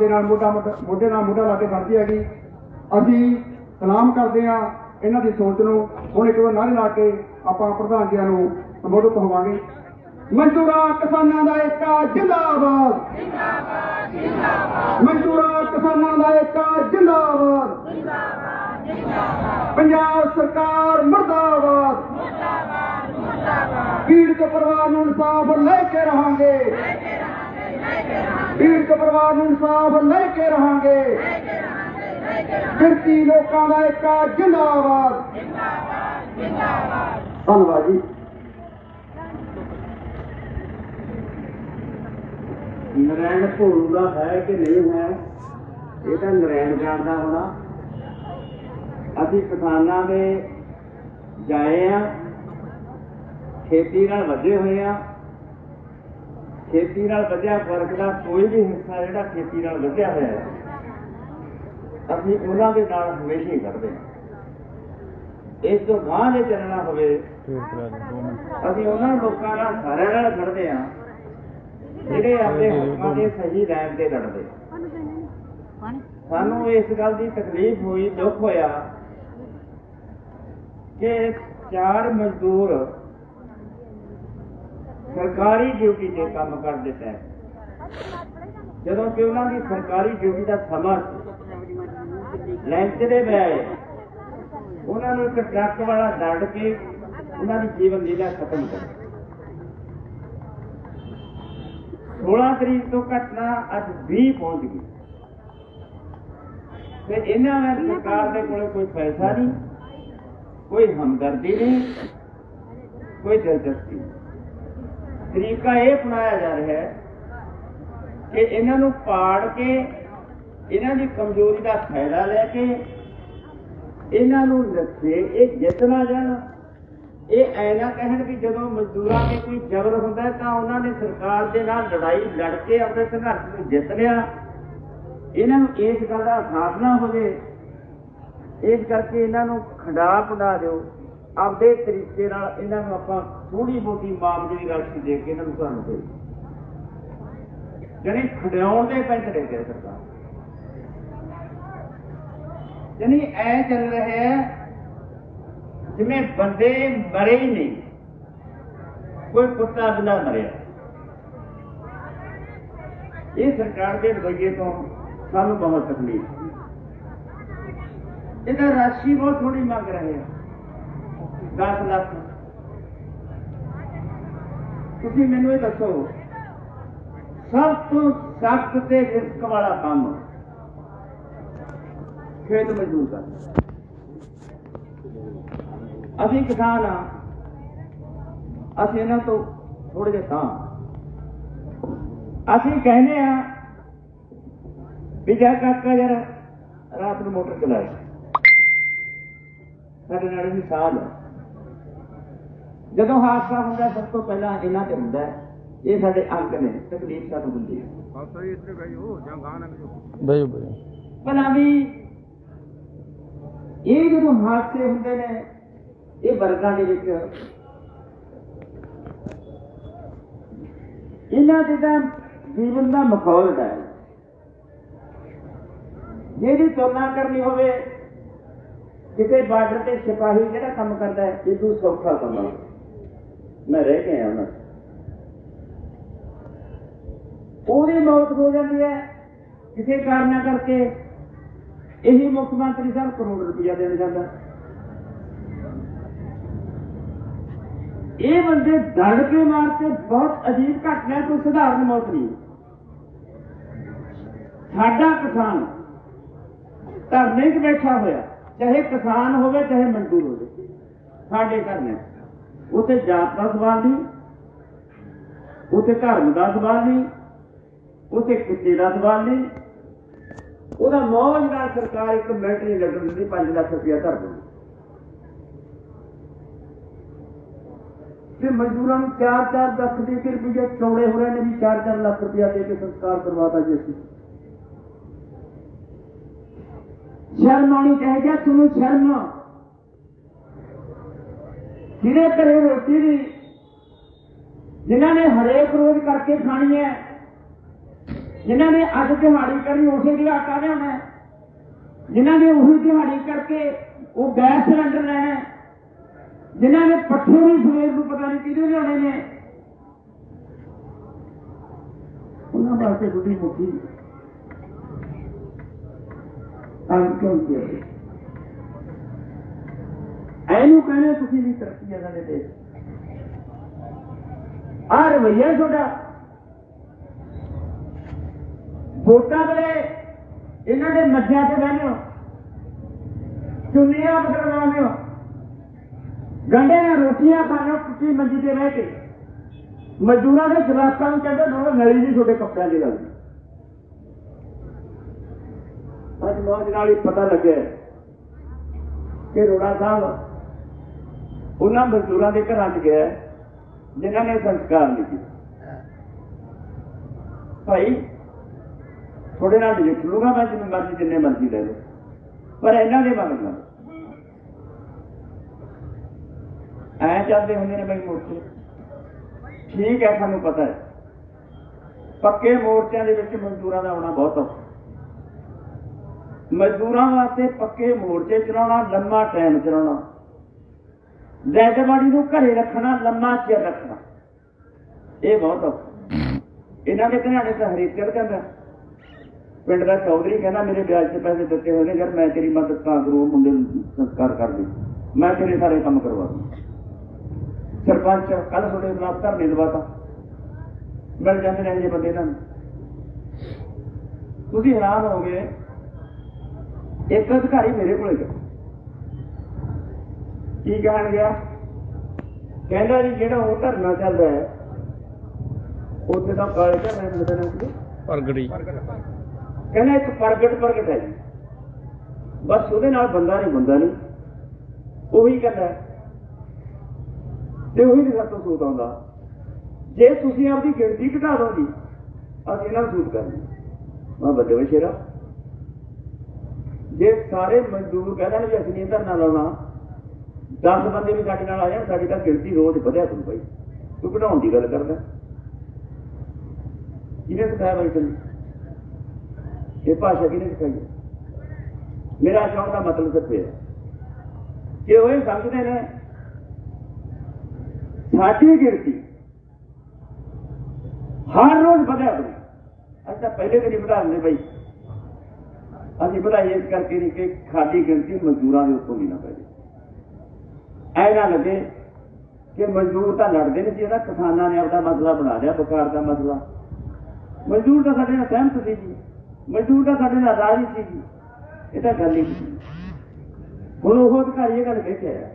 ਦੇ ਨਾਲ ਮੋਢਾ ਮੋਢਾ- ਨਾਲ ਮੋਢਾ ਲਾ ਕੇ ਖੜਦੀ ਹੈਗੀ। ਅਸੀਂ ਸਲਾਮ ਕਰਦੇ ਹਾਂ ਇਹਨਾਂ ਦੀ ਸੋਚ ਨੂੰ। ਹੁਣ ਇੱਕ ਵਾਰ ਨਾਰੇ ਲਾ ਕੇ ਆਪਾਂ ਪ੍ਰਧਾਨ ਜੀ ਨੂੰ ਸੰਬੋਧਿਤ ਹੋਵਾਂਗੇ ਮਜ਼ਦੂਰਾਂ ਕਿਸਾਨਾਂ ਦਾ ਏਕਾ ਜਿੰਦਾਬਾਦ। ਜਿੰਦਾਬਾਦ ਜਿੰਦਾਬਾਦ ਮਜ਼ਦੂਰਾਂ ਕਿਸਾਨਾਂ ਦਾ ਏਕਾ ਜਿੰਦਾਬਾਦ। ਜਿੰਦਾਬਾਦ ਜਿੰਦਾਬਾਦ। ਪੰਜਾਬ ਸਰਕਾਰ ਮਰਦਾਬਾਦ। ਮਰਦਾਬਾਦ ਮਰਦਾਬਾਦ। ਪੀੜਤ ਪਰਿਵਾਰ ਨੂੰ ਇਨਸਾਫ ਲੈ ਕੇ ਰਹਾਂਗੇ। ਪੀੜਤ ਪਰਿਵਾਰ ਨੂੰ ਇਨਸਾਫ ਲੈ ਕੇ ਰਹਾਂਗੇ। ਕਿਰਤੀ ਲੋਕਾਂ ਦਾ ਏਕਾ ਜਿੰਦਾਬਾਦ। ਜਿੰਦਾਬਾਦ ਧੰਨਵਾਦ ਜੀ। ਨਰੈਣ ਭੋਲੂ ਦਾ ਹੈ ਕਿ ਨਹੀਂ ਹੈ? ਇਹ ਤਾਂ ਨਰੈਣ ਜਾਣਦਾ ਹੋਣਾ। ਅਸੀਂ ਕਿਸਾਨਾਂ ਦੇ ਜਾਏ ਆ ਖੇਤੀ ਨਾਲ ਵਧੇ ਹੋਏ ਆ ਖੇਤੀ ਨਾਲ ਵਧਿਆ ਵਰਗ ਦਾ ਕੋਈ ਵੀ ਹਿੱਸਾ ਜਿਹੜਾ ਖੇਤੀ ਨਾਲ ਵਧਿਆ ਹੋਇਆ ਹੈ, ਅਸੀਂ ਉਹਨਾਂ ਦੇ ਨਾਲ ਹਮੇਸ਼ਾ ਹੀ ਖੜਦੇ ਹਾਂ। ਇਸ ਤੋਂ ਗਾਂਹ ਜੇ ਚੱਲਣਾ ਹੋਵੇ, ਅਸੀਂ ਉਹਨਾਂ ਲੋਕਾਂ ਨਾਲ ਸਾਰਿਆਂ ਨਾਲ ਖੜਦੇ ਹਾਂ, ਜਿਹੜੇ ਆਪਣੇ ਹੱਕਾਂ ਦੇ ਸਹੀ ਲੈਣ ਤੇ ਲੜਦੇ ਸਾਨੂੰ ਇਸ ਗੱਲ ਦੀ ਤਕਲੀਫ ਹੋਈ, ਦੁੱਖ ਹੋਇਆ ਕਿ ਚਾਰ ਮਜ਼ਦੂਰ ਸਰਕਾਰੀ ਡਿਊਟੀ ਤੇ ਕੰਮ ਕਰ ਦਿੱਤਾ ਜਦੋਂ ਕਿ ਉਹਨਾਂ ਦੀ ਸਰਕਾਰੀ ਡਿਊਟੀ ਦਾ ਸਮਾਂ ਲੈਂਚ ਦੇ ਪਏ ਉਹਨਾਂ ਨੂੰ ਇੱਕ ਟਰੱਕ ਵਾਲਾ ਡੱਡ ਕੇ ਉਹਨਾਂ ਦੀ ਜੀਵਨ ਲੀਲਾ ਖਤਮ ਕਰ ਦਿੱਤੀ। 16 ਤਰੀਕ ਤੋਂ ਘਟਨਾ ਅੱਜ 20 ਪਹੁੰਚ ਗਈ। ਤੇ ਇਹਨਾਂ ਨੇ ਸਰਕਾਰ ਦੇ ਕੋਲੇ ਕੋਈ ਪੈਸਾ ਨਹੀਂ, ਕੋਈ ਹਮਦਰਦੀ ਨਹੀਂ, ਕੋਈ ਦਿਲਚਸਪੀ ਨਹੀਂ। ਤਰੀਕਾ ਇਹ ਅਪਣਾਇਆ ਜਾ ਰਿਹਾ ਹੈ ਕਿ ਇਹਨਾਂ ਨੂੰ ਪਾੜ ਕੇ ਇਹਨਾਂ ਦੀ ਕਮਜ਼ੋਰੀ ਦਾ ਫਾਇਦਾ ਲੈ ਕੇ ਇਹਨਾਂ ਨੂੰ ਰੱਖੇ ਇਹ ਜਿੱਤਣਾ ਜਾਣ ਇਹ ਐ ਨਾ ਕਹਿਣ ਕਿ ਜਦੋਂ ਮਜ਼ਦੂਰਾਂ ਤੇ ਕੋਈ ਜ਼ਬਰ ਹੁੰਦਾ ਤਾਂ ਉਹਨਾਂ ਨੇ ਸਰਕਾਰ ਦੇ ਨਾਲ ਲੜਾਈ ਲੜ ਕੇ ਆਪਣੇ ਸੰਘਰਸ਼ ਨੂੰ ਜਿੱਤ ਲਿਆ। ਇਹਨਾਂ ਨੂੰ ਇਸ ਗੱਲ ਦਾ ਅਹਿਸਾਸ ਨਾ ਹੋਵੇ। ਇਸ ਕਰਕੇ ਇਹਨਾਂ ਨੂੰ ਖੰਡਾ ਪੜਾ ਦਿਓ। ਆਪਦੇ ਤਰੀਕੇ ਨਾਲ ਇਹਨਾਂ ਨੂੰ ਆਪਾਂ ਥੋੜੀ ਬਹੁਤੀ ਮਾਮਲੇ ਦੀ ਰਾਸ਼ੀ ਦੇ ਕੇ ਇਹਨਾਂ ਨੂੰ ਘਰ ਦੇ ਜਣੀ ਖੜਾਉਣ ਦੇ ਪੈਂਚ ਦੇ ਸਰਕਾਰ। ਯਾਨੀ ਐ ਚੱਲ ਰਿਹਾ ਹੈ, ਜਿਵੇਂ ਬੰਦੇ ਮਰੇ ਹੀ ਨਹੀਂ, ਕੋਈ ਕੁੱਤਾ ਬਿਨਾ ਮਰਿਆ। ਇਹ ਸਰਕਾਰ ਦੇ ਰਵੱਈਏ ਤੋਂ ਸਾਨੂੰ ਬਹੁਤ ਤਕਲੀਫ ਇਹਦਾ ਰਾਸ਼ੀ ਬਹੁਤ ਥੋੜੀ ਮੰਗ ਰਹੇ ਆ। 10 ਲੱਖ ਤੁਸੀਂ ਮੈਨੂੰ ਇਹ ਦੱਸੋ, ਸਭ ਤੋਂ ਸਖਤ ਤੇ ਰਿਸਕ ਵਾਲਾ ਕੰਮ ਖੇਤ ਮਜ਼ਦੂਰ ਦਾ। ਅਸੀਂ ਕਿਸਾਨ ਆ ਅਸੀਂ ਇਹਨਾਂ ਤੋਂ ਥੋੜੇ ਜਿਹਾ ਤਾਂ। ਅਸੀਂ ਕਹਿੰਦੇ ਆ ਵੀ ਜਾ ਕਾਕਾ ਯਾਰ ਰਾਤ ਨੂੰ ਮੋਟਰ ਚਲਾਏ। ਸਾਡੇ ਨਾਲ ਵੀ ਸਾਲ ਹੈ। ਜਦੋਂ ਹਾਦਸਾ ਹੁੰਦਾ ਸਭ ਤੋਂ ਪਹਿਲਾਂ ਇਹਨਾਂ ਤੇ ਹੁੰਦਾ ਹੈ। ਇਹ ਸਾਡੇ ਅੰਗ ਨੇ ਤਕਲੀਫ ਸਾਨੂੰ ਹੁੰਦੀ ਹੈ। ਬਈ ਬਈ ਭਲਾ ਵੀ ਇਹ ਜਦੋਂ ਹਾਦਸੇ ਹੁੰਦੇ ਨੇ ਇਹ ਵਰਗਾਂ ਦੇ ਵਿੱਚ ਇਹਨਾਂ ਦੇ ਤਾਂ ਜੀਵਨ ਦਾ ਮਖੌਲ ਹੈ। ਜਿਹਦੀ ਤੁਲਨਾ ਕਰਨੀ ਹੋਵੇ ਕਿਤੇ ਬਾਰਡਰ ਤੇ ਸਿਪਾਹੀ ਜਿਹੜਾ ਕੰਮ ਕਰਦਾ ਹੈ ਇਹ ਤੋਂ ਸੌਖਾ ਕੰਮ ਹੈ ਮੈਂ ਰਹਿ ਕੇ ਆਇਆ ਉਹਨਾਂ ਉਹਦੀ ਮੌਤ ਹੋ ਜਾਂਦੀ ਹੈ, ਕਿਸੇ ਕਾਰਨਾਂ ਕਰਕੇ। ਇਹੀ ਮੁੱਖ ਮੰਤਰੀ ਸਾਹਿਬ ਕਰੋੜ ਰੁਪਇਆ ਦੇਣ ਜਾਂਦਾ। ਇਹ ਬੰਦੇ ਡਰ ਕੇ ਮਾਰ ਮਾਰਤੇ ਬਹੁਤ ਅਜੀਬ ਘਟਨਾ ਕੋਈ ਸਧਾਰਨ ਮੌਤ ਨਹੀਂ। ਸਾਡਾ ਕਿਸਾਨ ਧਰਨੇ 'ਚ ਬੈਠਾ ਹੋਇਆ, ਚਾਹੇ ਕਿਸਾਨ ਹੋਵੇ, ਚਾਹੇ ਮਜ਼ਦੂਰ ਹੋਵੇ, ਸਾਡੇ ਧਰਨੇ ਉੱਥੇ ਜਾਤ ਦਾ ਸਵਾਲ ਨਹੀਂ, ਉੱਥੇ ਧਰਮ ਦਾ ਸਵਾਲ ਨਹੀਂ, ਉੱਥੇ ਕਿੱਤੇ ਦਾ ਸਵਾਲ ਨਹੀਂ। ਉਹਦਾ ਮੌਜ ਨਾਲ ਸਰਕਾਰ ਇੱਕ ਮਿੰਟ ਨਹੀਂ ਲੱਗਣ ਦਿੰਦੀ 5 ਲੱਖ ਰੁਪਇਆ ਧਰ ਦਿੰਦੀ। ਤੇ ਮਜ਼ਦੂਰਾਂ ਨੂੰ 4-4 ਲੱਖ ਦੇ ਕੇ ਰੁਪਇਆ ਚੌੜੇ ਹੋ ਰਹੇ ਨੇ ਵੀ 4-4 ਲੱਖ ਰੁਪਇਆ ਦੇ ਕੇ ਸੰਸਕਾਰ ਕਰਵਾਤਾ ਜੀ ਅਸੀਂ। ਸ਼ਰਮ ਆਉਣੀ ਚਾਹੀਦੀ ਹੈ ਤੁਹਾਨੂੰ ਸ਼ਰਮ ਜਿਹਦੇ ਘਰੇ ਰੋਟੀ ਦੀ ਜਿਨ੍ਹਾਂ ਨੇ ਹਰੇਕ ਰੋਜ਼ ਕਰਕੇ ਖਾਣੀ ਹੈ, ਜਿਨ੍ਹਾਂ ਨੇ ਅੱਜ ਦਿਹਾੜੀ ਕਰਨੀ, ਉਸੇ ਦੀ ਆਟਾ ਲਿਆਉਣਾ ਹੈ। ਜਿਨ੍ਹਾਂ ਨੇ ਉਹੀ ਦਿਹਾੜੀ ਕਰਕੇ ਉਹ ਗੈਸ ਸਿਲੰਡਰ ਲੈਣਾ ਹੈ। ਜਿਨ੍ਹਾਂ ਨੇ ਪੱਠੇ ਵੀ ਸਵੇਰ ਨੂੰ ਪਤਾ ਨਹੀਂ ਕਿਹਦੇ ਲਿਆਉਣੇ ਨੇ ਉਹਨਾਂ ਵਾਸਤੇ ਬੁੱਢੀ ਮੁੱਠੀ ਆਂ ਕਿਉਂ ਕਿਹਾ ਐਨੂੰ ਕਹਿੰਦੇ ਤੁਸੀਂ ਵੀ ਤਰੱਕੀ ਆ ਸਾਡੇ ਦੇਸ਼। ਆ ਰਵਈਆ ਤੁਹਾਡਾ। ਵੋਟਾਂ ਵੇਲੇ ਇਹਨਾਂ ਦੇ ਮੱਝਾਂ ਤੇ ਬਹਿੰਦੇ ਹੋ। ਚੁੰਨੀਆਂ ਬਦਲਵਾਉਂਦੇ ਹੋ। ਗੰਡੇ ਨਾਲ ਰੋਟੀਆਂ ਖਾਣੇ ਹੋ ਮੰਜੀ ਤੇ ਰਹਿ ਕੇ। ਮਜ਼ਦੂਰਾਂ ਦੇ ਜਵਾਕਾਂ ਨੂੰ ਕਹਿੰਦੇ ਦੋਵੇਂ ਨਲੀ ਨਹੀਂ ਤੁਹਾਡੇ ਕੱਪੜਿਆਂ ਦੀ ਗੱਲ। ਅੱਜ ਮੌਜ ਨਾਲ ਹੀ ਪਤਾ ਲੱਗਿਆ ਕਿ ਰੋੜਾ ਸਾਹਿਬ ਉਹਨਾਂ ਮਜ਼ਦੂਰਾਂ ਦੇ ਘਰਾਂ 'ਚ ਗਿਆ, ਜਿਨ੍ਹਾਂ ਨੇ ਸੰਸਕਾਰ ਨਹੀਂ ਕੀਤਾ। ਭਾਈ ਥੋੜੇ ਨਾਲ ਨਜਿੱਠ ਲੂਗਾ ਮੈਂ ਜਿੰਨੇ ਮਰਜ਼ੀ ਜਿੰਨੇ ਮਰਜ਼ੀ ਲੈ ਲਓ, ਪਰ ਇਹਨਾਂ ਦੇ ਮਗਰ ਨਾ। ਐ ਚੱਲਦੇ ਹੁੰਦੇ ਨੇ ਬਈ ਮੋਰਚੇ। ਠੀਕ ਹੈ, ਸਾਨੂੰ ਪਤਾ ਹੈ। ਪੱਕੇ ਮੋਰਚਿਆਂ ਦੇ ਵਿੱਚ ਮਜ਼ਦੂਰਾਂ ਦਾ ਆਉਣਾ ਬਹੁਤ ਔਖਾ। ਮਜ਼ਦੂਰਾਂ ਵਾਸਤੇ ਪੱਕੇ ਮੋਰਚੇ ਚਲਾਉਣਾ, ਲੰਮਾ ਟਾਈਮ ਚਲਾਉਣਾ। ਜੈਦਵਾੜੀ ਨੂੰ ਘਰੇ ਰੱਖਣਾ, ਲੰਮਾ ਚਿਰ ਰੱਖਣਾ। ਇਹ ਬਹੁਤ ਔਖਾ। ਇਹਨਾਂ ਦੇ ਘਰਾਣੇ ਤਾਂ ਹਰੇਕ ਕਹਿੰਦਾ ਪਿੰਡ ਦਾ ਚੌਧਰੀ ਕਹਿੰਦਾ, ਮੇਰੇ ਵਿਆਜ ਤੇ ਪੈਸੇ ਦਿੱਤੇ ਹੋਏ ਨੇ, ਯਾਰ ਮੈਂ ਤੇਰੀ ਮਦਦ ਤਾਂ ਕਰੂ ਮੁੰਡੇ ਨੂੰ ਸੰਸਕਾਰ ਕਰ ਦੇ ਮੈਂ ਤੇਰੇ ਸਾਰੇ ਕੰਮ ਕਰਵਾ ਦੂੰ ਸਰਪੰਚ ਕੱਲ ਤੁਹਾਡੇ ਨਾਲ ਧਰਨੇ ਦਵਾਤਾ। ਮਿਲ ਜਾਂਦੇ ਨੇ ਇਹ ਜਿਹੇ ਬੰਦੇ ਇਹਨਾਂ ਨੂੰ। ਤੁਸੀਂ ਹੈਰਾਨ ਹੋਗੇ ਇੱਕ ਅਧਿਕਾਰੀ ਮੇਰੇ ਕੋਲੇ ਗਿਆ। ਕੀ ਕਹਿਣ ਗਿਆ? ਕਹਿੰਦਾ ਜੀ ਜਿਹੜਾ ਉਹ ਧਰਨਾ ਚੱਲਦਾ ਹੈ ਉੱਥੇ ਤਾਂ ਕਾਲੇ ਝੰਡੇ ਮਿਲਦੇ ਨੇ ਪ੍ਰਗੜੀ ਕਹਿੰਦਾ ਇੱਕ ਪ੍ਰਗਟ ਪ੍ਰਗਟ ਹੈ ਜੀ। ਬਸ ਉਹਦੇ ਨਾਲ ਬੰਦਾ ਨਹੀਂ ਬੰਦਾ ਨਹੀਂ ਉਹੀ ਕਹਿੰਦਾ। ਤੇ ਉਹੀ ਨਹੀਂ ਸਾਤੋਂ ਸੂਤ ਆਉਂਦਾ। ਜੇ ਤੁਸੀਂ ਆਪਦੀ ਗਿਣਤੀ ਘਟਾ ਦੋਗੇ ਅਸੀਂ ਇਹਨਾਂ ਨੂੰ ਸੂਤ ਕਰਨੀ ਮੈਂ ਵੱਡੇ ਵਸ਼ੇਰਾ ਜੇ ਸਾਰੇ ਮਜ਼ਦੂਰ ਕਹਿੰਦੇ ਨੇ ਵੀ ਅਸੀਂ ਨਹੀਂ ਧਰਨਾ ਲਾਉਣਾ 10 ਬੰਦੇ ਵੀ ਸਾਡੇ ਨਾਲ ਆ ਜਾਣ, ਸਾਡੀ ਤਾਂ ਗਿਣਤੀ ਰੋਜ਼ ਵਧਿਆ ਕਰੂ ਭਾਈ। ਤੂੰ ਘਟਾਉਣ ਦੀ ਗੱਲ ਕਰਦਾ। ਕਿਹਨੇ ਸਿਖਾਇਆ ਬਾਈ ਤੈਨੂੰ? ਇਹ ਭਾਸ਼ਾ ਕਿਹਨੇ ਸਿਖਾਈ ਹੈ? ਮੇਰਾ ਚਾਹਣ ਦਾ ਮਤਲਬ ਸਿਰਫ ਇਹ ਹੈ ਕਿ ਉਹ ਇਹ ਸਮਝਦੇ ਨੇ, ਸਾਡੀ ਗਿਣਤੀ ਹਰ ਰੋਜ਼ ਵਧਿਆ ਕਰੂ ਅੱਜ ਤਾਂ ਪਹਿਲੇ ਦਿਨ ਹੀ ਵਧਾ ਦਿੰਦੇ ਬਈ ਅਸੀਂ ਵਧਾਈ ਇਸ ਕਰਕੇ ਨਹੀਂ ਕਿ ਖਾਦੀ ਗਿਣਤੀ ਮਜ਼ਦੂਰਾਂ ਦੇ ਉੱਤੋਂ ਵੀ ਨਾ ਪੈ ਜਾਏ ਐ ਨਾ ਲੱਗੇ ਕਿ ਮਜ਼ਦੂਰ ਤਾਂ ਲੜਦੇ ਨੇ ਸੀ ਇਹਦਾ ਕਿਸਾਨਾਂ ਨੇ ਆਪਦਾ ਮਸਲਾ ਬਣਾ ਲਿਆ ਬਕਾਰ ਦਾ ਮਸਲਾ। ਮਜ਼ਦੂਰ ਤਾਂ ਸਾਡੇ ਨਾਲ ਸਹਿਮਤ ਸੀ ਜੀ। ਮਜ਼ਦੂਰ ਤਾਂ ਸਾਡੇ ਨਾਲ ਰਾਜੀ ਸੀ ਜੀ। ਇਹ ਤਾਂ ਗੱਲ ਹੀ ਹੁਣ ਉਹ ਅਧਿਕਾਰੀ ਇਹ ਗੱਲ ਕਹਿ ਕੇ ਆਇਆ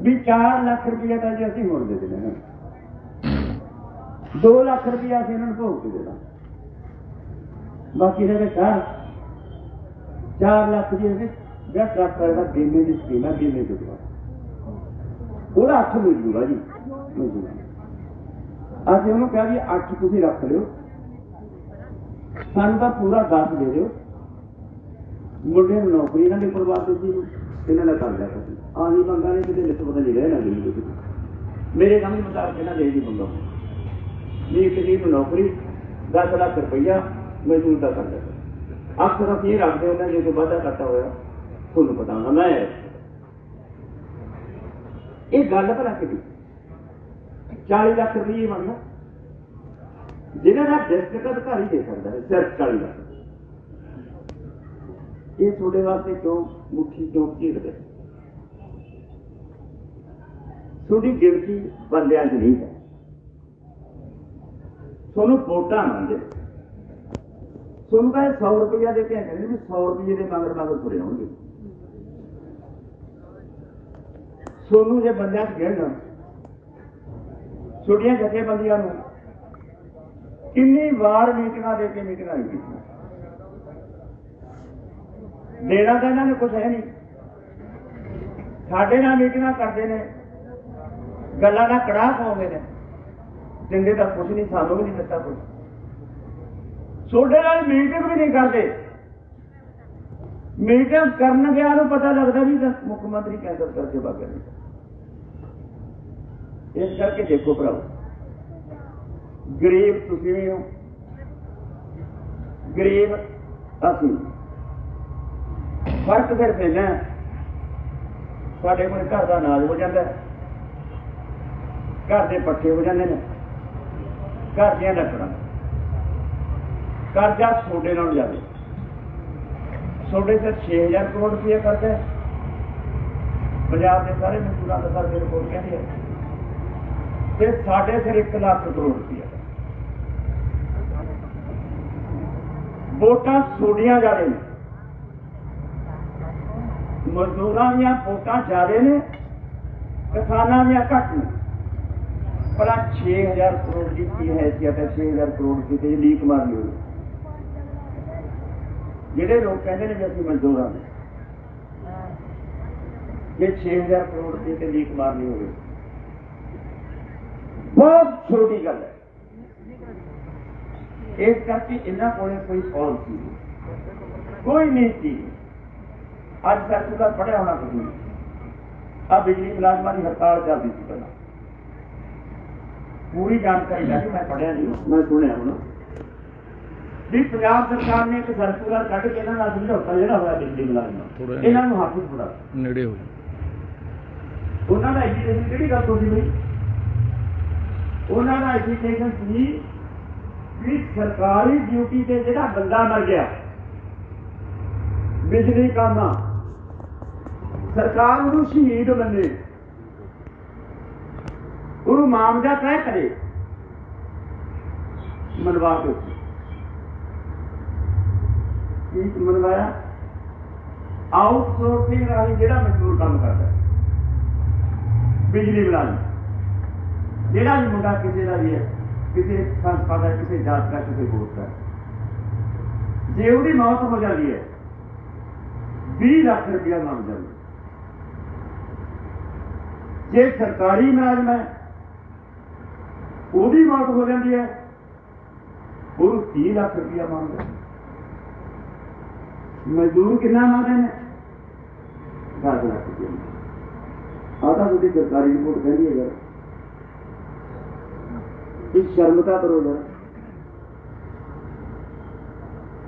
ਵੀ 4 ਲੱਖ ਰੁਪਏ ਤਾਂ ਜੇ ਅਸੀਂ ਹੁਣ ਦੇ ਦੇਣਾ ਹੈ। 2 ਲੱਖ ਰੁਪਏ ਅਸੀਂ ਇਹਨਾਂ ਨੂੰ ਭੋਗ ਕੇ ਦੇਣਾ। ਬਾਕੀ ਦੇ ਚਾਰ 4 ਲੱਖ ਜੀ ਅਸੀਂ ਜਿਹੜਾ ਟਰੱਕ ਦਾ ਬੀਮੇ ਦੀ ਸਕੀਮ ਹੈ, ਬੀਮੇ ਦੇ ਦੁਆਰਾ ਉਹਦਾ ਅੱਠ ਮਿਲ ਜੂਗਾ ਜੀ ਮਜ਼ਦੂਰ ਅਸੀਂ ਉਹਨੂੰ ਕਿਹਾ ਵੀ ਅੱਠ ਤੁਸੀਂ ਰੱਖ ਲਿਓ। ਸਾਨੂੰ ਤਾਂ ਪੂਰਾ 10 ਦੇ ਦਿਓ। ਮੁੰਡੇ ਨੂੰ ਨੌਕਰੀ ਇਹਨਾਂ ਦੇ ਪਰਿਵਾਰ ਦੇ ਇਹਨਾਂ ਦਾ ਕਰ ਲਿਆ ਤੁਸੀਂ ਆਹ ਨਹੀਂ ਨੇ ਕਿਤੇ ਲਿਖ ਪਤਾ ਨਹੀਂ ਰਹਿਣਾ ਨਹੀਂ ਤੁਸੀਂ ਮੇਰੇ ਕੰਮ ਮੁਤਾਬਕ ਇਹਨਾਂ ਦੇ ਜੀ ਮੰਗਾ। ਵੀ ਇੱਕ ਨੂੰ ਨੌਕਰੀ 10 ਲੱਖ ਰੁਪਈਆ ਮਜ਼ਦੂਰ ਦਾ ਕਰ ਲਿਆ। ਅਕਸਰ ਅਸੀਂ ਇਹ ਰੱਖਦੇ ਹੁੰਦੇ ਜੇ ਕੋਈ ਵਾਧਾ ਕਰਤਾ ਹੋਇਆ, ਤੁਹਾਨੂੰ ਪਤਾ ਹੁੰਦਾ ਮੈਂ ਇਹ ਗੱਲ ਭਲਾ ਕਿਦੀ 40 ਲੱਖ ਰੁਪਏ ਮੰਗਦਾ ਜਿਹਨਾਂ ਦਾ ਡਿਸਟ੍ਰਿਕਟ ਅਧਿਕਾਰੀ ਦੇ ਸਕਦਾ ਹੈ, ਸਿਰਫ 40 ਲੱਖ। ਇਹ ਤੁਹਾਡੇ ਵਾਸਤੇ ਕਿਉਂ ਮੁੱਠੀ ਕਿਉਂ ਘੇਰਦੇ? ਤੁਹਾਡੀ ਗਿਣਤੀ ਬੰਦਿਆਂ ਦੀ ਨਹੀਂ ਹੈ। ਤੁਹਾਨੂੰ ਵੋਟਾਂ ਮੰਗਦੇ। ਤੁਹਾਨੂੰ ਤਾਂ 100 ਰੁਪਇਆ ਦੇ ਕੇ ਕਹਿੰਦੇ ਵੀ 100 ਰੁਪਏ ਦੇ ਮਗਰ ਮਗਰ ਤੁਰੇ ਹੋਣਗੇ ਸੋਨੂੰ ਜੇ ਬੰਦਿਆਂ 'ਚ ਗਿਣਨ ਛੋਟੀਆਂ ਜਥੇਬੰਦੀਆਂ ਨੂੰ, ਕਿੰਨੀ ਵਾਰ ਮੀਟਿੰਗਾਂ ਦੇ ਕੇ ਮੀਟਿੰਗਾਂ ਨਹੀਂ ਕੀਤੀਆਂ। ਦੇਣਾ ਤਾਂ ਇਹਨਾਂ ਨੇ ਕੁਝ ਹੈ ਨਹੀਂ। ਸਾਡੇ ਨਾਲ ਮੀਟਿੰਗਾਂ ਕਰਦੇ ਨੇ, ਗੱਲਾਂ ਦਾ ਕੜਾਹ ਪਾਉਂਦੇ ਨੇ, ਦਿੰਦੇ ਤਾਂ ਕੁਝ ਨਹੀਂ, ਸਾਨੂੰ ਵੀ ਨਹੀਂ ਦਿੱਤਾ ਕੁਝ ਛੋਡੇ ਨਾਲ ਮੀਟਿੰਗ ਵੀ ਨਹੀਂ ਕਰਦੇ। ਮੀਟਿੰਗ ਕਰਨ ਗਿਆ ਨੂੰ ਪਤਾ ਲੱਗਦਾ ਵੀ ਤਾਂ ਮੁੱਖ ਮੰਤਰੀ ਕੈਂਸਲ ਕਰਕੇ ਬਾਗਿਆ ਨਹੀਂ ਇਸ ਕਰਕੇ ਦੇਖੋ ਭਰਾਓ, ਗਰੀਬ ਤੁਸੀਂ ਵੀ ਹੋ, ਗਰੀਬ ਅਸੀਂ। ਫ਼ਰਕ ਸਿਰਫ ਇੰਨਾ ਸਾਡੇ ਕੋਲ ਘਰ ਦਾ ਅਨਾਜ ਹੋ ਜਾਂਦਾ ਘਰ ਦੇ ਪੱਠੇ ਹੋ ਜਾਂਦੇ ਨੇ, ਘਰ ਦੀਆਂ ਲੱਕੜਾਂ। ਕਰਜ਼ਾ ਛੋਡੇ ਨਾਲ ਜਾਵੇ। ਛੋਡੇ ਤੇ 6000 ਕਰੋੜ ਰੁਪਏ ਕਰਜ਼ਾ ਪੰਜਾਬ ਦੇ ਸਾਰੇ ਮਜ਼ਦੂਰਾਂ ਦਾ ਸਰਵੇ ਰਿਪੋਰਟ ਕਹਿੰਦੀ ਹੈ। ਤੇ ਸਾਡੇ ਸਿਰ 1 ਲੱਖ ਕਰੋੜ ਰੁਪਏ ਵੋਟਾਂ ਛੋਡੀਆਂ ਜਾ ਰਹੀਆਂ ਨੇ ਮਜ਼ਦੂਰਾਂ ਦੀਆਂ ਵੋਟਾਂ ਜ਼ਿਆਦੇ ਨੇ ਕਿਸਾਨਾਂ ਦੀਆਂ ਘੱਟ ਨੇ ਪਰ ਆਹ 6000 ਕਰੋੜ ਦੀ ਕੀ ਹੈਸੀਅਤ ਹੈ 6000 ਕਰੋੜ ਦੀ ਤੇ ਲੀਕ ਮਾਰਨੀ ਹੋਈ ਜਿਹੜੇ ਲੋਕ ਕਹਿੰਦੇ ਨੇ ਵੀ ਅਸੀਂ ਮਜ਼ਦੂਰ ਹਾਂ ਜੇ 6000 ਕਰੋੜ ਦੀ ਤੇ ਲੀਕ ਮਾਰਨੀ ਹੋਵੇ ਬਹੁਤ ਛੋਟੀ ਗੱਲ ਹੈ। ਇਸ ਕਰਕੇ ਇਹਨਾਂ ਕੋਲੇ ਕੋਈ ਪਾਲਿਸੀ ਨਹੀਂ। ਕੋਈ ਨੀਤੀ ਨਹੀਂ ਅੱਜ ਤੱਕ ਉਹਦਾ ਪੜਿਆ ਹੋਣਾ ਤੁਸੀਂ ਆ ਬਿਜਲੀ ਮੁਲਾਜ਼ਮਾਂ ਦੀ ਹੜਤਾਲ ਚੱਲਦੀ ਸੀ ਪਹਿਲਾਂ। ਪੂਰੀ ਜਾਣਕਾਰੀ ਲੈ ਕੇ ਮੈਂ ਪੜਿਆ ਨਹੀਂ। ਮੈਂ ਸੁਣਿਆ ਹੁਣ। ਵੀ ਪੰਜਾਬ ਸਰਕਾਰ ਨੇ ਇੱਕ ਸਰਕੂਲਰ ਕੱਢ ਕੇ ਇਹਨਾਂ ਨਾਲ ਸਮਝੌਤਾ ਜਿਹੜਾ ਹੋਇਆ ਬਿਜਲੀ ਮੁਲਾਜ਼ਮਾਂ ਇਹਨਾਂ ਨੂੰ ਹੱਥ ਫੜਾ ਨੇੜੇ ਹੋ ਉਹਨਾਂ ਦਾ ਐਜੂਕੇਸ਼ਨ ਕਿਹੜੀ ਗੱਲ ਤੋਂ ਸੀ ਬਈ? ਉਹਨਾਂ ਦਾ ਐਜੂਕੇਸ਼ਨ ਸੀ ਵੀ ਸਰਕਾਰੀ ਡਿਊਟੀ ਤੇ ਜਿਹੜਾ ਬੰਦਾ ਮਰ ਗਿਆ, ਬਿਜਲੀ ਕਾਮਾ ਸਰਕਾਰ ਉਹਨੂੰ ਸ਼ਹੀਦ ਮੰਨੇ। ਉਹਨੂੰ ਮਾਮਲਾ ਤੈਅ ਕਰੇ। ਮਨਵਾ ਕੇ ਕੀ ਮਨਵਾਇਆ? ਆਊਟਸੋਰਸਿੰਗ ਰਾਹੀਂ ਜਿਹੜਾ ਮਜ਼ਦੂਰ ਕੰਮ ਕਰਦਾ। ਹੈ ਬਿਜਲੀ ਮੁਲਾਜ਼ਮ ਜਿਹੜਾ ਵੀ ਮੁੰਡਾ ਕਿਸੇ ਦਾ ਵੀ ਹੈ, ਕਿਸੇ ਸੰਸਥਾ ਦਾ, ਕਿਸੇ ਜਾਤ ਦਾ, ਕਿਸੇ ਗੋਤ ਦਾ। ਜੇ ਉਹਦੀ ਮੌਤ ਹੋ ਜਾਂਦੀ ਹੈ 20 ਲੱਖ ਰੁਪਇਆ ਮੰਗ ਜਾਂਦਾ ਜੇ ਸਰਕਾਰੀ ਮੁਲਾਜ਼ਮ ਹੈ, ਉਹਦੀ ਮੌਤ ਹੋ ਜਾਂਦੀ ਹੈ, ਉਹ 30 ਲੱਖ ਰੁਪਇਆ ਮੰਗਦਾ ਮਜ਼ਦੂਰ ਕਿੰਨਾ ਮੰਗਦੇ ਨੇ? 10 ਲੱਖ ਰੁਪਇਆ ਆਹ ਤਾਂ ਤੁਹਾਡੀ ਸਰਕਾਰੀ ਰਿਪੋਰਟ ਕਹਿੰਦੀ ਹੈ ਯਾਰ। ਤੁਸੀਂ ਸ਼ਰਮ ਤਾਂ ਕਰੋ ਯਾਰ।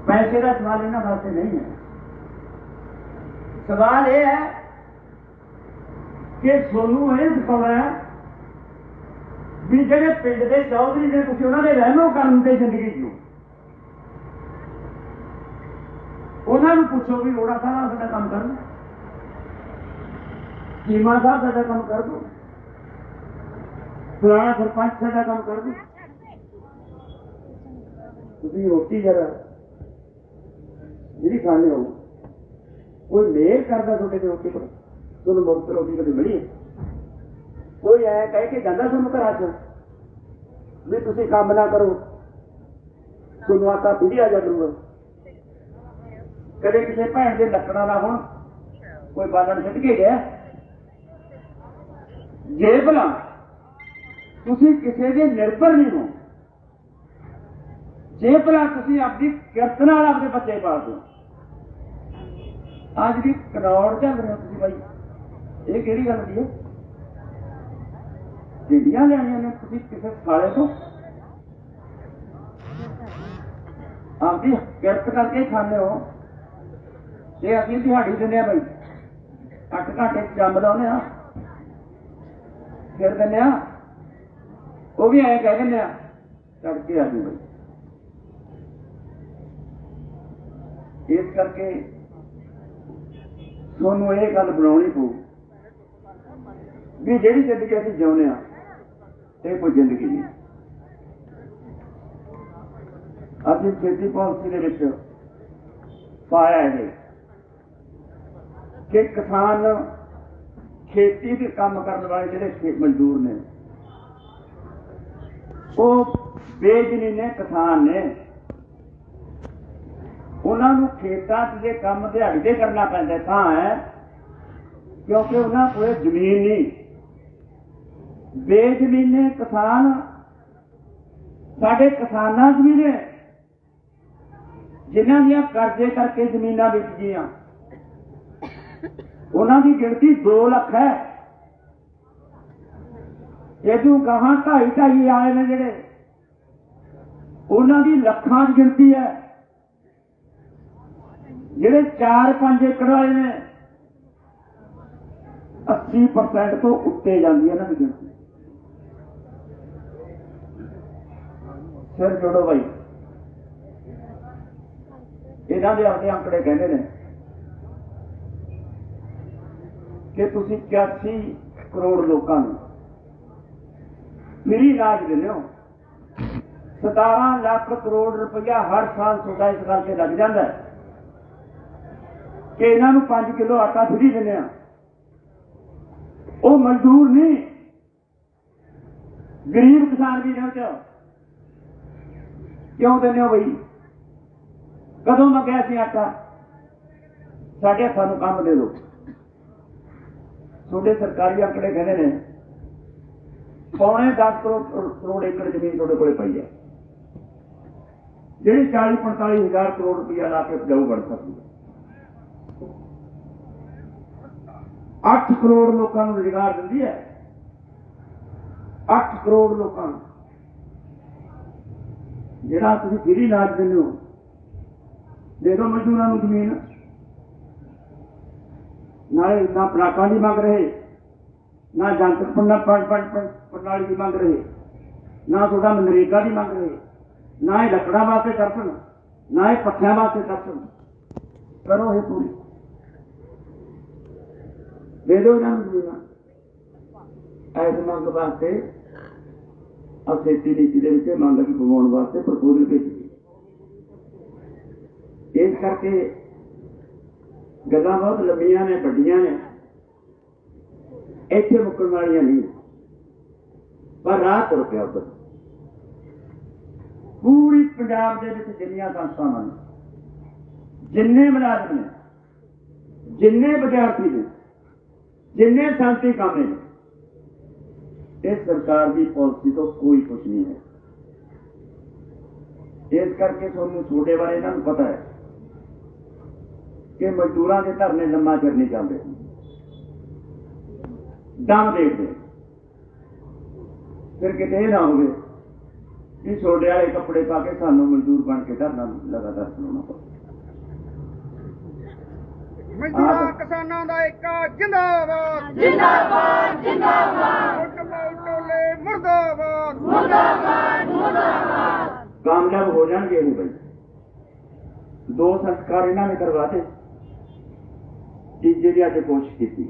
ਪੈਸੇ ਦਾ ਸਵਾਲ ਇਹਨਾਂ ਵਾਸਤੇ ਨਹੀਂ ਹੈ। ਸਵਾਲ ਇਹ ਹੈ ਕਿ ਸੋਨੂੰ ਇਹ ਸਿਖਾਉਣਾ ਵੀ ਜਿਹੜੇ ਪਿੰਡ ਦੇ ਚੌਧਰੀ ਨੇ ਤੁਸੀਂ ਉਹਨਾਂ ਦੇ ਰਹਿਮੋ ਕਰਨ ਤੇ ਜ਼ਿੰਦਗੀ ਜੀਓ। ਉਹਨਾਂ ਨੂੰ ਪੁੱਛੋ ਵੀ ਲੋੜਾ ਸਾਰਾ ਸਾਡਾ ਕੰਮ ਕਰਨਾ। ਚੀਮਾ ਸਾਹਿਬ ਸਾਡਾ ਕੰਮ ਕਰ ਦੋ। ਫਲਾਣਾ ਸਰਪੰਚ ਸਾਡਾ ਕੰਮ ਕਰ ਦੋ ਤੁਸੀਂ ਰੋਟੀ ਜਰਾ ਜਿਹੜੀ ਖਾਣੇ ਹੋ ਕੋਈ ਮੇਰ ਕਰਦਾ ਤੁਹਾਡੇ ਤੇ ਰੋਟੀ ਪਰ, ਤੁਹਾਨੂੰ ਮੁਫਤ ਰੋਟੀ ਕਦੇ ਮਿਲੀ ਕੋਈ ਐ ਕਹਿ ਕੇ ਜਾਂਦਾ ਤੁਹਾਨੂੰ ਘਰਾਂ ਚ, ਵੀ ਤੁਸੀਂ ਕੰਮ ਨਾ ਕਰੋ, ਤੁਹਾਨੂੰ ਆਟਾ ਪੀੜੀ ਆ ਜਾਊਗਾ ਕਦੇ ਕਿਸੇ ਭੈਣ ਦੇ ਲੱਕੜਾਂ ਨਾ ਹੋਣ ਕੋਈ ਬਾਲਣ ਸਿੱਟ ਕੇ ਗਿਆ? ਜੇ ਭਲਾ ਤੁਸੀਂ ਕਿਸੇ ਦੇ ਨਿਰਭਰ ਨਹੀਂ ਹੋ। ਜੇ ਭਲਾ ਤੁਸੀਂ ਆਪਣੀ ਕਿਰਤ ਨਾਲ ਆਪਣੇ ਬੱਚੇ ਪਾਲਦੇ ਹੋ ਅੱਜ ਦੀ ਕਰੋੜ ਚੱਲ ਰਹੇ ਹੋ ਤੁਸੀਂ ਬਾਈ, ਇਹ ਕਿਹੜੀ ਗੱਲ ਦੀ ਹੈ? ਜਿਹੜੀਆਂ ਲੈਣੀਆਂ ਨੇ ਤੁਸੀਂ ਕਿਸੇ ਸਾਲੇ ਤੋਂ। ਆਪਦੀ ਕਿਰਤ ਕਰਕੇ ਖਾਂਦੇ ਹੋ। ਤੇ ਅਸੀਂ ਦਿਹਾੜੀ ਦਿੰਦੇ ਆ ਬਾਈ। 8 ਘੰਟੇ ਜੰਮ ਲਾਉਂਦੇ ਆ ਫਿਰ ਦਿੰਦੇ ਆ ਉਹ ਵੀ ਐਂ ਕਹਿ ਦਿੰਦੇ ਆ ਕੇ ਆ ਜੂ ਬਾਈ। ਇਸ ਕਰਕੇ ਤੁਹਾਨੂੰ ਇਹ ਗੱਲ ਬਣਾਉਣੀ ਪਊ ਵੀ ਜਿਹੜੀ ਜ਼ਿੰਦਗੀ ਅਸੀਂ ਜਿਉਂਦੇ ਆ ਇਹ ਕੋਈ ਜ਼ਿੰਦਗੀ ਨਹੀਂ। ਅਸੀਂ ਖੇਤੀ ਪਾਲਿਸੀ ਦੇ ਵਿੱਚ ਪਾਇਆ ਇਹ ਕਿ ਕਿਸਾਨ ਖੇਤੀ ਦੇ ਕੰਮ ਕਰਨ ਵਾਲੇ ਜਿਹੜੇ ਮਜ਼ਦੂਰ ਨੇ ਉਹ ਬੇਜਨੀ ਨੇ, ਕਿਸਾਨ ਨੇ, ਉਹਨਾਂ ਨੂੰ ਖੇਤਾਂ 'ਚ ਦੇ ਕੰਮ ਦਿਹਾੜੀ ਦੇ ਕਰਨਾ ਪੈਂਦਾ ਤਾਂ ਹੈ, ਕਿਉਂਕਿ ਉਹਨਾਂ ਕੋਲ ਜ਼ਮੀਨ ਨਹੀਂ। ਬੇਜ਼ਮੀਨੇ ਕਿਸਾਨ, ਸਾਡੇ ਕਿਸਾਨਾਂ 'ਚ ਵੀ ਨੇ, ਜਿਨ੍ਹਾਂ ਦੀਆਂ ਕਰਜ਼ੇ ਕਰਕੇ ਜ਼ਮੀਨਾਂ ਵਿਕ ਗਈਆਂ। ਉਹਨਾਂ ਦੀ ਗਿਣਤੀ 2 ਲੱਖ ਹੈ। ਇਹਦੂ ਗਾਹਾਂ ਢਾਈ ਢਾਈ ਆਏ ਨੇ ਜਿਹੜੇ। ਉਹਨਾਂ ਦੀ ਲੱਖਾਂ ਦੀ ਗਿਣਤੀ ਹੈ। ਜਿਹੜੇ 4-5 ਏਕੜ ਵਾਲੇ ਨੇ 80% ਤੋਂ ਉੱਤੇ ਜਾਂਦੀ ਹੈ ਨਾ ਦੀ ਗਿਣਤੀ। ਸਿਰ ਜੋੜੋ ਭਾਈ ਇਹਨਾਂ ਦੇ ਆਪਣੇ ਅੰਕੜੇ ਕਹਿੰਦੇ ਨੇ ਕਿ ਤੁਸੀਂ 81 ਕਰੋੜ ਲੋਕਾਂ ਨੂੰ ਫ੍ਰੀ ਇਲਾਜ ਦਿੰਦੇ ਹੋ। 17 ਲੱਖ ਕਰੋੜ ਰੁਪਇਆ ਹਰ ਸਾਲ ਤੁਹਾਡਾ ਇਸ ਕਰਕੇ ਲੱਗ ਜਾਂਦਾ ਹੈ ਕਿ ਇਹਨਾਂ ਨੂੰ 5 ਕਿਲੋ ਆਟਾ ਫ੍ਰੀ ਦਿੰਦੇ ਆ ਉਹ ਮਜ਼ਦੂਰ ਨਹੀਂ। ਗਰੀਬ ਕਿਸਾਨ ਵੀ ਨੇ ਉਹ ਚ। ਕਿਉਂ ਦਿੰਦੇ ਹੋ ਬਈ? ਕਦੋਂ ਮੰਗਿਆ ਸੀ ਆਟਾ? ਸਾਡੇ ਹੱਥਾਂ ਨੂੰ ਕੰਮ ਦੇ ਦਿਓ। ਤੁਹਾਡੇ ਸਰਕਾਰੀ ਅੰਕੜੇ ਕਹਿੰਦੇ ਨੇ ਪੌਣੇ 10 ਕਰੋੜ ਕਰੋੜ ਏਕੜ ਜ਼ਮੀਨ ਤੁਹਾਡੇ ਕੋਲੇ ਪਈ ਹੈ। ਜਿਹੜੀ 40 45 ਹਜ਼ਾਰ ਕਰੋੜ ਰੁਪਇਆ ਲਾ ਕੇ ਉਪਜਾਊ ਬਣ ਸਕਦੀ ਹੈ। 8 ਕਰੋੜ ਲੋਕਾਂ ਨੂੰ ਰੁਜ਼ਗਾਰ ਦਿੰਦੀ ਹੈ। 8 ਕਰੋੜ ਲੋਕਾਂ ਨੂੰ। ਜਿਹੜਾ ਤੁਸੀਂ ਫਰੀ ਇਲਾਜ ਦਿੰਦੇ ਹੋ, ਦੇ ਦੋ ਮਜ਼ਦੂਰਾਂ ਨੂੰ ਜ਼ਮੀਨ। ਨਾਲੇ ਨਾ ਪਲਾਟਾਂ ਦੀ ਮੰਗ ਰਹੇ, ਨਾ ਜਨਤਕ ਪੰਨਾ ਪ੍ਰਣਾਲੀ ਦੀ ਮੰਗ ਰਹੇ। ਨਾ ਤੁਹਾਡਾ ਮਨਰੇਗਾ ਦੀ ਮੰਗ ਰਹੇ, ਨਾ ਇਹ ਲੱਕੜਾਂ ਵਾਸਤੇ ਤਰਸਣ, ਨਾ ਇਹ ਪੱਠਿਆਂ ਵਾਸਤੇ ਤਰਸਣ। ਕਰੋ ਇਹ ਪੂਰੀ। ਦੇ ਦਿਓ ਇਹਨਾਂ ਨੂੰ ਜ਼ਮੀਨਾਂ ਐਸ ਮੰਗ ਵਾਸਤੇ ਆ ਨੀਤੀ ਦੇ ਵਿੱਚ ਇਹ ਮੰਗ ਕੀ ਪਵਾਉਣ ਵਾਸਤੇ ਪ੍ਰਪੋਜ਼ਲ ਭੇਜੀ ਇਸ ਕਰਕੇ ਗੱਲਾਂ ਬਹੁਤ ਲੰਮੀਆਂ ਨੇ, ਵੱਡੀਆਂ ਨੇ। ਇੱਥੇ ਮੁੱਕਣ ਵਾਲੀਆਂ ਨਹੀਂ। ਰਾਹ ਤੁਰ ਪਿਆ ਉੱਧਰ। ਪੂਰੀ ਪੰਜਾਬ ਦੇ ਵਿੱਚ ਜਿੰਨੀਆਂ ਸੰਸਥਾਵਾਂ ਨੇ, ਜਿੰਨੇ ਮੁਲਾਜ਼ਮ ਨੇ, ਜਿੰਨੇ ਵਿਦਿਆਰਥੀ ਨੇ, ਜਿੰਨੇ ਸ਼ਾਂਤੀ ਕਾਮੇ ਨੇ, ਇਸ ਸਰਕਾਰ ਦੀ ਪਾਲਿਸੀ ਤੋਂ ਕੋਈ ਕੁਝ ਨਹੀਂ ਹੈ। ਇਸ ਕਰਕੇ ਤੁਹਾਨੂੰ ਛੋਟੇ ਬਾਰੇ ਇਹਨਾਂ ਨੂੰ ਪਤਾ ਹੈ ਕਿ ਮਜ਼ਦੂਰਾਂ ਦੇ ਧਰਨੇ ਲੰਮਾ ਚਿਰ ਨਹੀਂ ਚੱਲਦੇ ਦਮ ਦੇਖਦੇ ਫਿਰ ਕਿਤੇ ਇਹ ਨਾ ਹੋਵੇ ਕਿ ਛੋਟੇ ਵਾਲੇ ਕੱਪੜੇ ਪਾ ਕੇ ਸਾਨੂੰ ਮਜ਼ਦੂਰ ਬਣ ਕੇ ਧਰਨਾ ਲਗਾਤਾਰ ਸੁਣਾਉਣਾ ਪਵੇ ਮਜ਼ਦੂਰਾਂ ਕਿਸਾਨਾਂ ਦਾ ਇੱਕ ਜਿੰਦਾਬਾਦ। ਜਿੰਦਾਬਾਦ ਜਿੰਦਾਬਾਦ। ਉੱਟ ਪਾਉ ਟੋਲੇ ਮੁਰਦਾਬਾਦ। ਮੁਰਦਾਬਾਦ ਮੁਰਦਾਬਾਦ। ਕਾਮਯਾਬ ਹੋ ਜਾਣਗੇ ਇਹ ਬਈ। ਦੋ ਸੰਸਕਾਰ ਇਹਨਾਂ ਨੇ ਕਰਵਾਤੇ ਤੀਜੇ ਦੀ ਅੱਜ ਕੋਸ਼ਿਸ਼ ਕੀਤੀ।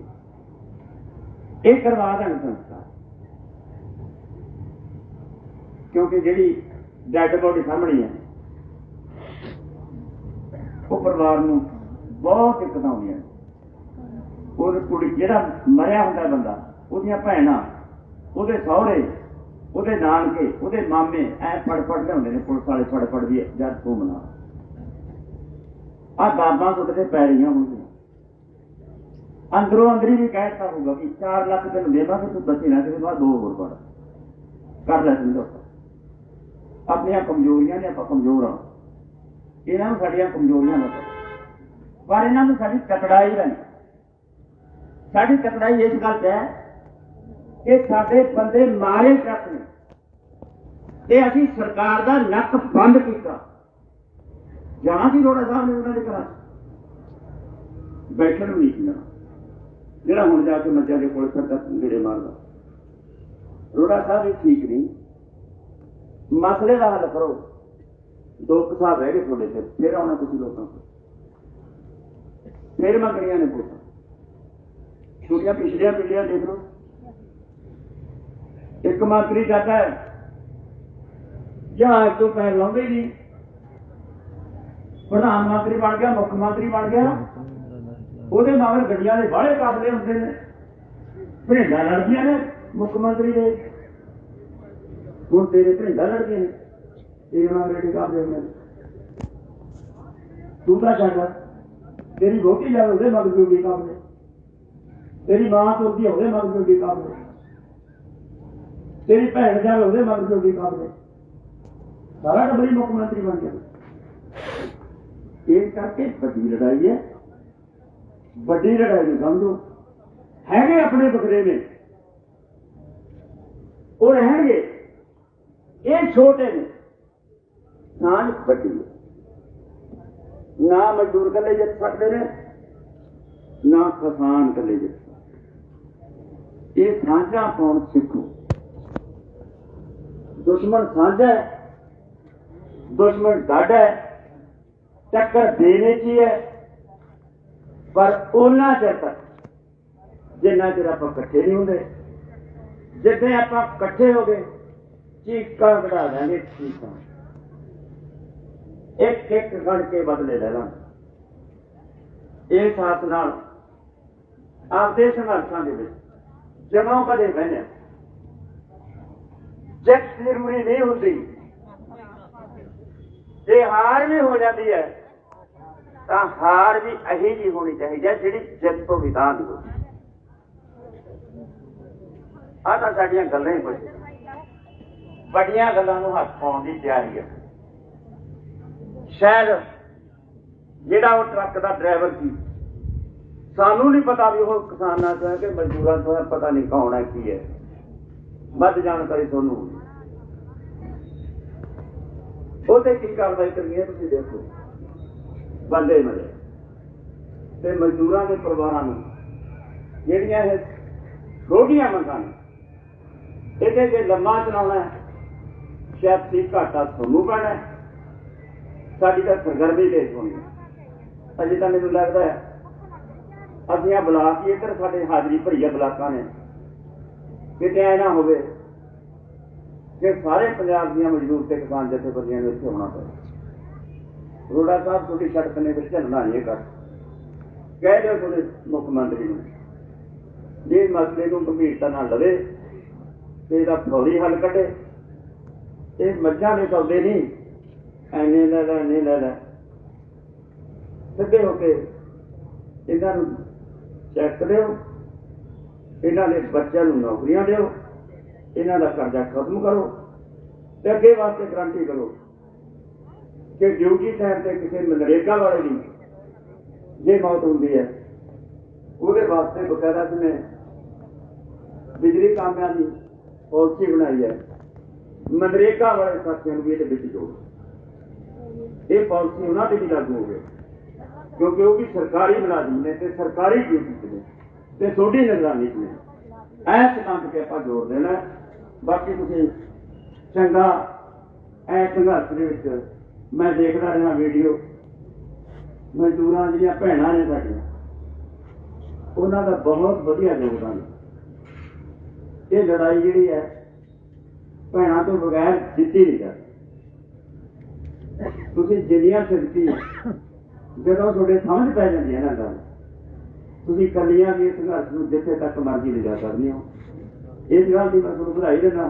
ਇਹ ਕਰਵਾ ਦੇਣ ਸੰਸਕਾਰ। ਕਿਉਂਕਿ ਜਿਹੜੀ ਡੈਡ ਬੋਡੀ ਸਾਹਮਣੀ ਹੈ ਉਹ ਪਰਿਵਾਰ ਨੂੰ ਬਹੁਤ ਦਿੱਕਤਾਂ ਆਉਂਦੀਆਂ ਨੇ। ਉਹ ਕੁੜੀ ਜਿਹੜਾ ਮਰਿਆ ਹੁੰਦਾ ਬੰਦਾ, ਉਹਦੀਆਂ ਭੈਣਾਂ, ਉਹਦੇ ਸਹੁਰੇ, ਉਹਦੇ ਨਾਨਕੇ, ਉਹਦੇ ਮਾਮੇ, ਐ ਫੜ ਫੜ ਲਿਆਉਂਦੇ ਨੇ, ਪੁਲਿਸ ਵਾਲੇ ਫੜ ਫੜ ਵੀ ਜਦ ਤੂੰ ਮਨਾ ਆ ਬਾਬਾ ਤੁਹਾਡੇ ਪੈਰੀਆਂ ਹੁੰਦੀਆਂ ਅੰਦਰੋਂ ਅੰਦਰੀ ਵੀ ਕਹਿਤਾ ਹੋਊਗਾ ਕਿ 4 ਲੱਖ ਤੈਨੂੰ ਦੇਵਾਂਗੇ, ਤੂੰ ਬਚੇ ਨਾ ਕਿਤੇ ਬਾਅਦ ਦੋ ਹੋਰ ਪੜ ਕਰ ਲੈ ਸਮਝੋ ਆਪਣੀਆਂ ਕਮਜ਼ੋਰੀਆਂ ਨੇ ਆਪਾਂ ਕਮਜ਼ੋਰ ਆ ਇਹਨਾਂ ਨੂੰ ਸਾਡੀਆਂ ਕਮਜ਼ੋਰੀਆਂ ਨਾ ਪਰ ਇਹਨਾਂ ਨੂੰ ਸਾਡੀ ਤਕੜਾਈ ਨਹੀਂ। ਸਾਡੀ ਤਕੜਾਈ ਇਸ ਗੱਲ ਤੇ ਹੈ ਕਿ ਸਾਡੇ ਬੰਦੇ ਮਾਰੇ ਟਰੱਕ ਨੇ। ਤੇ ਅਸੀਂ ਸਰਕਾਰ ਦਾ ਨੱਕ ਬੰਦ ਕੀਤਾ। ਜਾਣਾ ਸੀ ਰੋੜਾ ਸਾਹਿਬ ਨੇ ਉਹਨਾਂ ਦੇ ਘਰਾਂ 'ਚ। ਬੈਠਣ ਨੂੰ ਨਹੀਂ ਸੀ ਜਿਹੜਾ ਹੁਣ ਜਾ ਕੇ ਮੱਜਾ ਦੇ ਕੋਲ ਸਰਦਾ ਗੇੜੇ ਮਾਰਦਾ। ਰੋੜਾ ਸਾਹਿਬ ਇਹ ਠੀਕ ਨਹੀਂ। ਮਸਲੇ ਦਾ ਹੱਲ ਕਰੋ। ਦੋ ਕੁ ਸਾਹਿਬ ਰਹਿ ਗਏ ਤੁਹਾਡੇ ਤੇ ਫਿਰ ਆਉਣਾ ਤੁਸੀਂ ਲੋਕਾਂ ਕੋਲ। ਫਿਰ ਮੰਗਣੀਆਂ ਨੇ ਵੋਟਾਂ। ਛੋਟੀਆਂ ਪਿਛਲੀਆਂ ਪੀੜੀਆਂ ਦੇਖ ਲਓ। ਇੱਕ ਮੰਤਰੀ ਜਾਂਦਾ ਹੈ। ਜਹਾਜ਼ ਤੋਂ ਪੈਰ ਲਾਉਂਦੇ ਹੀ ਨਹੀਂ। ਪ੍ਰਧਾਨ ਮੰਤਰੀ ਬਣ ਗਿਆ, ਮੁੱਖ ਮੰਤਰੀ ਬਣ ਗਿਆ। ਉਹਦੇ ਮਗਰ ਗੱਡੀਆਂ ਦੇ ਬਾਹਲੇ ਕਾਫਲੇ ਹੁੰਦੇ ਨੇ। ਭਿੰਡਾਂ ਲੜਦੀਆਂ ਨੇ ਮੁੱਖ ਮੰਤਰੀ ਦੇ। ਹੁਣ ਤੇਰੇ ਭਿੰਡਾਂ ਲੜਦੀਆਂ ਨੇ। ਤੇਰੇ ਮਗਰ ਗੱਡੀ ਕਾਫਲੇ ਹੁੰਦੇ ਨੇ ਤੂੰ ਤਾਂ ਛੱਡ ਤੇਰੀ ਰੋਟੀ ਜਾ ਉਹਦੇ ਮਗਰ ਗੱਡੀ ਕਾਫਲੇ ਤੇਰੀ ਮਾਂ ਤੁਰਦੀ ਆ, ਉਹਦੇ ਮਗਰ ਗੱਡੀ ਕਾਫਲੇ ਤੇਰੀ ਭੈਣ ਜਾ ਉਹਦੇ ਮਗਰ ਗੱਡੀ ਕਾਫਲੇ ਸਾਰਾ ਡਬਲੀ ਮੁੱਖ ਮੰਤਰੀ ਬਣ ਗਿਆ। ਇਸ ਕਰਕੇ ਵੱਡੀ ਲੜਾਈ ਹੈ। ਵੱਡੀ ਲੜਾਈ ਨੂੰ ਸਮਝੋ। ਹੈਗੇ ਆਪਣੇ ਬਖਰੇ ਨੇ। ਉਹ ਰਹਿਣਗੇ। ਇਹ ਛੋਟੇ ਨੇ। ਸਾਂਝ ਵੱਡੀ ਹੈ। ਨਾ ਮਜ਼ਦੂਰ ਇਕੱਲੇ ਜਿੱਤ ਸਕਦੇ ਨੇ, ਨਾ ਕਿਸਾਨ ਇਕੱਲੇ ਜਿੱਤ ਸਕਦੇ। ਇਹ ਸਾਂਝਾ ਪਾਉਣ ਸਿੱਖੋ ਦੁਸ਼ਮਣ ਸਾਂਝਾ ਹੈ, ਦੁਸ਼ਮਣ ਡਾਢਾ ਹੈ, ਟੱਕਰ ਦੇਣੇ ਕੀ ਹੈ, ਪਰ ਉਹਨਾਂ ਚਿਰ ਤੱਕ ਜਿੰਨਾ ਚਿਰ ਆਪਾਂ ਇਕੱਠੇ ਨਹੀਂ ਹੁੰਦੇ, ਜਿੱਥੇ ਆਪਾਂ ਇਕੱਠੇ ਹੋ ਗਏ ਚੀਕਾਂ ਕਢਾ ਦਾਂਗੇ ਚੀਕਾਂ। ਇੱਕ ਇੱਕ ਗੜ ਕੇ ਬਦਲੇ ਲੈ ਲਾਂਗੇ ਇਹ ਸਾਥ ਨਾਲ ਆਪਦੇ ਸੰਘਰਸ਼ਾਂ ਦੇ ਵਿੱਚ ਜਦੋਂ ਕਦੇ ਬਹਿਨੇ ਜਦ ਸਿਰਮਣੀ ਨਹੀਂ ਹੁੰਦੀ, ਜੇ ਹਾਰ ਵੀ ਹੋ ਜਾਂਦੀ ਹੈ, ਤਾਂ ਹਾਰ ਵੀ ਅਹੀ ਜੀ ਹੋਣੀ ਚਾਹੀਦੀ ਹੈ, ਜਿਹੜੀ ਜਿੱਤ ਤੋਂ ਵਿਦਾ ਨਹੀਂ ਹੋਦੀ। ਆਹ ਤਾਂ ਸਾਡੀਆਂ ਗੱਲਾਂ ਹੀ ਕੁਝ ਵੱਡੀਆਂ ਗੱਲਾਂ ਨੂੰ ਹੱਥ ਪਾਉਣ ਦੀ ਤਿਆਰੀ ਹੈ ਸ਼ਾਇਦ ਜਿਹੜਾ ਉਹ ਟਰੱਕ ਦਾ ਡਰਾਈਵਰ ਸੀ, ਸਾਨੂੰ ਨਹੀਂ ਪਤਾ ਵੀ ਉਹ ਕਿਸਾਨਾਂ ਤੋਂ ਹੈ ਕਿ ਮਜ਼ਦੂਰਾਂ ਤੋਂ ਹੈ, ਪਤਾ ਨਹੀਂ ਕੌਣ ਹੈ, ਕੀ ਹੈ। ਵੱਧ ਜਾਣਕਾਰੀ ਤੁਹਾਨੂੰ ਹੋਊਗੀ। ਉਹ ਤੇ ਕੀ ਕਾਰਵਾਈ ਕਰਨੀ ਹੈ, ਤੁਸੀਂ ਦੇਖੋ। ਬੰਦੇ ਮਰੇ। ਤੇ ਮਜ਼ਦੂਰਾਂ ਦੇ ਪਰਿਵਾਰਾਂ ਨੂੰ ਜਿਹੜੀਆਂ ਇਹ ਛੋਟੀਆਂ ਮੰਗਾਂ ਨੇ ਇਹਦੇ ਜੇ ਲੰਮਾ ਚਲਾਉਣਾ ਹੈ। ਸ਼ਾਇਦ ਸੀ ਘਾਟਾ ਤੁਹਾਨੂੰ ਪੈਣਾ ਸਾਡੀ ਤਾਂ ਸਰਗਰਮੀ ਤੇਜ਼ ਹੋਣੀ ਹੈ। ਅਜੇ ਤਾਂ ਮੈਨੂੰ ਲੱਗਦਾ ਹੈ, ਅਸੀਂ ਆ ਬਲਾਕ ਹੀ ਇੱਧਰ ਸਾਡੇ ਹਾਜ਼ਰੀ ਭਰੀ ਆ ਬਲਾਕਾਂ ਨੇ। ਕਿਤੇ ਐ ਨਾ ਹੋਵੇ ਕਿ ਸਾਰੇ ਪੰਜਾਬ ਦੀਆਂ ਮਜ਼ਦੂਰ ਤੇ ਕਿਸਾਨ ਜਥੇਬੰਦੀਆਂ ਨੂੰ ਇੱਥੇ ਆਉਣਾ ਪਵੇ। ਰੋੜਾ ਸਾਹਿਬ ਤੁਹਾਡੀ ਸੜਕ ਨੇ ਵਿੱਚ ਝੰਡਾ ਨਹੀਂ ਕਰ ਕਹਿ ਦਿਓ ਤੁਹਾਡੇ ਮੁੱਖ ਮੰਤਰੀ ਨੂੰ, ਜੇ ਮਸਲੇ ਨੂੰ ਗੰਭੀਰਤਾ ਨਾਲ ਲਵੇ ਤੇ ਇਹਦਾ ਫੌਰੀ ਹੱਲ ਕੱਢੇ। ਇਹ ਮੱਝਾਂ ਦੇ ਸੌਦੇ ਨਹੀਂ। ਐਨੇ ਲੈ ਲੈ ਨਹੀਂ ਲੈ ਲੈ। ਸਿੱਧੇ ਹੋ ਕੇ ਇਹਨਾਂ ਨੂੰ ਚੈੱਕ ਦਿਓ। ਇਹਨਾਂ ਦੇ ਬੱਚਿਆਂ ਨੂੰ ਨੌਕਰੀਆਂ ਦਿਓ। ਇਹਨਾਂ ਦਾ ਕਰਜ਼ਾ ਖਤਮ ਕਰੋ। ਤੇ ਅੱਗੇ ਵਾਸਤੇ ਗਰੰਟੀ ਕਰੋ ਕਿ ਡਿਊਟੀ ਟਾਈਮ ਤੇ ਕਿਸੇ ਮਨਰੇਗਾ ਵਾਲੇ ਦੀ ਜੇ ਮੌਤ ਹੁੰਦੀ ਹੈ, ਉਹਦੇ ਵਾਸਤੇ ਬਕਾਇਦਾ ਨੇ ਬਿਜਲੀ ਕਾਮਿਆਂ ਦੀ ਪਾਲਿਸੀ ਬਣਾਈ ਹੈ। ਮਨਰੇਗਾ ਵਾਲੇ ਸਾਥੀਆਂ ਨੂੰ ਵੀ ਇਹਦੇ ਵਿੱਚ ਜੋੜ ਇਹ ਪਾਲਿਸੀ ਉਹਨਾਂ ਤੇ ਵੀ ਲਾਗੂ ਹੋਵੇ ਕਿਉਂਕਿ ਉਹ ਵੀ ਸਰਕਾਰੀ ਮੁਲਾਜ਼ਮ ਨੇ ਤੇ ਸਰਕਾਰੀ ਡਿਊਟੀ ਤੇ ਨੇ ਤੇ ਤੁਹਾਡੀ ਨਿਗਰਾਨੀ 'ਚ ਨੇ। ਐਸ ਕੰਮ ਤੇ ਆਪਾਂ ਜੋੜ ਦੇਣਾ। ਬਾਕੀ ਤੁਸੀਂ ਚੰਗਾ, ਐ ਸੰਘਰਸ਼ ਦੇ ਵਿੱਚ ਮੈਂ ਦੇਖਦਾ ਰਿਹਾ ਵੀਡੀਓ। ਮਜ਼ਦੂਰਾਂ ਦੀਆਂ ਭੈਣਾਂ ਨੇ ਸਾਡੀਆਂ। ਉਹਨਾਂ ਦਾ ਬਹੁਤ ਵਧੀਆ ਯੋਗਦਾਨ। ਇਹ ਲੜਾਈ ਜਿਹੜੀ ਹੈ ਭੈਣਾਂ ਤੋਂ ਬਗੈਰ ਜਿੱਤੀ ਨਹੀਂ ਜਾਂਦੀ ਤੁਸੀਂ ਜਿੰਨੀਆਂ ਸ਼ਕਤੀ ਜਦੋਂ ਤੁਹਾਡੇ ਸਮਝ ਪੈ ਜਾਂਦੀ ਹੈ ਨਾ ਗੱਲ ਤੁਸੀਂ ਕੱਲੀਆਂ ਵੀ ਇਸ ਸੰਘਰਸ਼ ਨੂੰ ਜਿੱਥੇ ਤੱਕ ਮਰਜ਼ੀ ਲਿਜਾ ਸਕਦੇ ਹੋ ਇਸ ਗੱਲ ਦੀ ਮੈਂ ਤੁਹਾਨੂੰ ਵਧਾਈ ਦਿੰਦਾ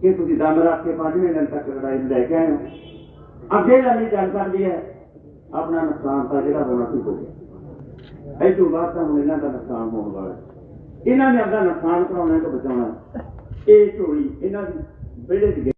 ਕਿ ਤੁਸੀਂ ਦਮ ਰੱਖ ਕੇ ਪੰਜਵੇਂ ਦਿਨ ਤੱਕ ਲੜਾਈ ਨੂੰ ਲੈ ਕੇ ਆਏ ਹੋ ਅੱਗੇ ਲੰਮੀ ਚੱਲ ਸਕਦੀ ਹੈ ਆਪਣਾ ਨੁਕਸਾਨ ਤਾਂ ਜਿਹੜਾ ਹੋਣਾ ਸੀ ਹੋ ਗਿਆ ਇਹ ਤੋਂ ਬਾਅਦ ਤਾਂ ਹੁਣ ਇਹਨਾਂ ਦਾ ਨੁਕਸਾਨ ਹੋਣ ਵਾਲਾ ਹੈ। ਇਹਨਾਂ ਨੇ ਆਪਣਾ ਨੁਕਸਾਨ ਕਰਾਉਣਾ ਤੋਂ ਬਚਾਉਣਾ ਇਹ ਟੋਲੀ ਇਹਨਾਂ ਦੀ ਵਿੜੇ ਦੀ ਗਿਰ